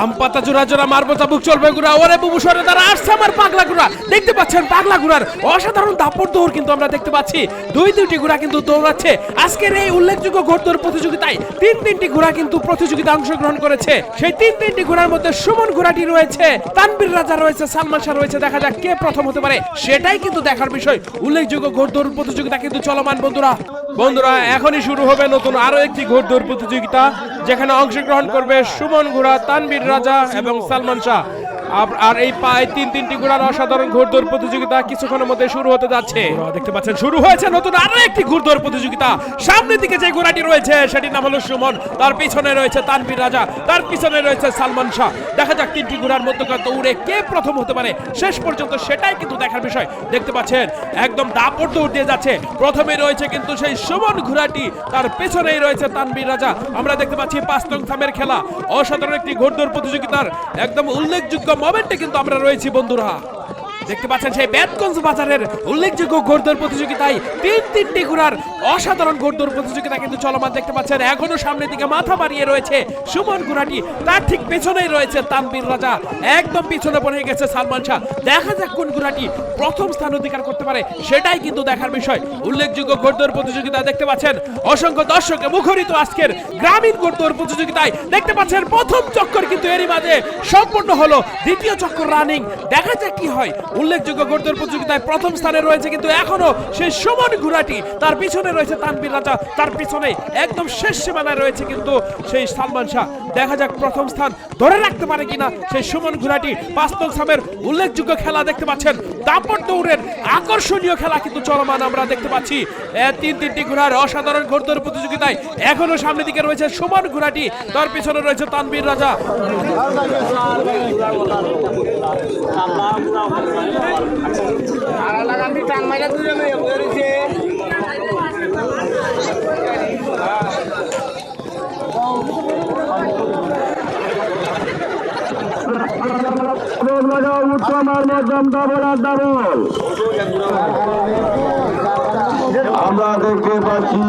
আম পাতা জোড়া জোড়া মারবো চলবে গুড়া। ওরে বুবু সরে তারা আসছে আমার পাগলা গুড়া। দেখতে পাচ্ছেন পাগলা গুড়ার অসাধারণ দাপট দৌড় কিন্তু আমরা দেখতে পাচ্ছি। দুই ঘোড়া কিন্তু দৌড়াচ্ছে। আজকের এই উল্লেখযোগ্য ঘোড়দৌড় প্রতিযোগিতায় তিন তিনটি কিন্তু প্রতিযোগিতা অংশগ্রহণ করেছে। সেই তিন তিনটি মধ্যে সুমন রয়েছে রাজা রয়েছে, সালমান শাহ রয়েছে, দেখা যাক কে প্রথম হতে পারে। সেটাই কিন্তু দেখার বিষয়। উল্লেখযোগ্য ঘোড়দৌড় প্রতিযোগিতা কিন্তু চলমান, বন্ধুরা। বন্ধুরা, এখনই শুরু হবে নতুন আরও একটি ঘোড়দৌড় প্রতিযোগিতা, যেখানে অংশগ্রহণ করবে সুমন ঘোড়া তানবীর রাজা এবং সালমান শাহ। আর এই পায়ে তিন তিনটি ঘোড়ার অসাধারণ ঘোড়দৌড় প্রতিযোগিতা কিছুক্ষণের মধ্যে শুরু হতে যাচ্ছে। দেখতে পাচ্ছেন, শুরু হয়েছে নতুন আরও একটি ঘোড়দৌড় প্রতিযোগিতা। সামনের দিকে যে ঘোড়াটি রয়েছে, সেটির নাম হলো সুমন। তার পিছনে রয়েছে তানভীর রাজা, তার পিছনে রয়েছে সালমান শাহ। দেখা যাক তিনটি ঘোড়ার মধ্যে দৌড়ে কে প্রথম হতে পারে। শেষ পর্যন্ত সেটাই কিন্তু দেখার বিষয়। দেখতে পাচ্ছেন, একদম দাপট দৌড় দিয়ে যাচ্ছে। প্রথমে রয়েছে কিন্তু সেই সুমন ঘোড়াটি, তার পেছনেই রয়েছে তানভীর রাজা। আমরা দেখতে পাচ্ছি পাঁচ নং থামের খেলা। অসাধারণ একটি ঘোড়দৌড় প্রতিযোগিতার একদম উল্লেখযোগ্য মোমেন্টে কিন্তু আমরা রয়েছি, বন্ধুরা। দেখতে পাচ্ছেন সেই ব্যাটগঞ্জ বাজারের উল্লেখযোগ্য ঘোড়দৌড় প্রতিযোগিতায় তিন তিনটি ঘোড়ার অসাধারণ ঘোড়দৌড় প্রতিযোগিতা কিন্তু চলমান দেখতে পাচ্ছেন। এখনও সামনের দিকে মাথা বাড়িয়ে রয়েছে সুমন ঘোড়াটি তার ঠিক পেছনেই রয়েছে তানবীর রাজা। একদম পিছনে পড়ে গেছে সালমান শাহ। দেখা যাক কোন ঘোড়াটি প্রথম স্থান অধিকার করতে পারে, সেটাই কিন্তু দেখার বিষয়। উল্লেখযোগ্য ঘোড়দৌড় প্রতিযোগিতা দেখতে পাচ্ছেন। অসংখ্য দর্শকে মুখরিত আজকের গ্রামীণ ঘোড়দৌড় প্রতিযোগিতায় দেখতে পাচ্ছেন, প্রথম চক্কর কিন্তু এরই মাঝে সম্পূর্ণ হলো। দ্বিতীয় চক্কর রানিং। দেখা যাক কি হয়। উল্লেখযোগ্য ঘোড়দৌড় প্রতিযোগিতায় প্রথম স্থানে রয়েছে কিন্তু এখনও সেই সুমন ঘোড়াটি তার পিছনে রয়েছে তানবীর রাজা। তার পিছনে একদম শেষ সীমানায় রয়েছে কিন্তু সেই সালমান শাহ। দেখা যাক প্রথম স্থান ধরে রাখতে পারে কিনা সেই সুমন ঘোড়াটি। পাঁচতল সামের উল্লেখযোগ্য খেলা দেখতে পাচ্ছেন। দাপট দৌড়ের আকর্ষণীয় খেলা কিন্তু চলমান আমরা দেখতে পাচ্ছি। তিন তিনটি ঘোড়ার অসাধারণ ঘোড়দৌড় প্রতিযোগিতায় এখনও সামনের দিকে রয়েছে সুমন ঘোড়াটি। তার পিছনে রয়েছে তানবীর রাজা। আর আমরা দেখতে পাচ্ছি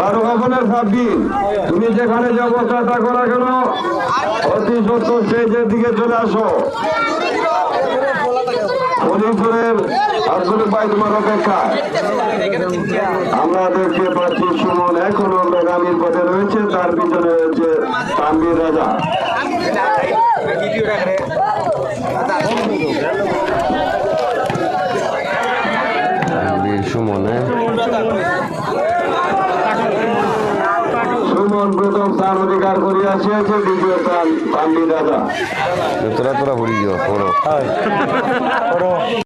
বারো ভবনের সাবদিন তুমি যেখানে যে অবস্থাটা করা গেল অতি সত্য স্টেজের দিকে চলে আসো। ফরিদপুরের আব্দুল ভাই তোমার অপেক্ষা। আমরা দেখতে পাচ্ছি সুমন এখনও মেঘামির পথে রয়েছে, তার পিছনে রয়েছে তাম্বির রাজা সুমনে সুমন প্রথম স্থান অধিকার করিয়া আসিয়াছে দ্বিতীয় স্থান রাজা তোরা তোরা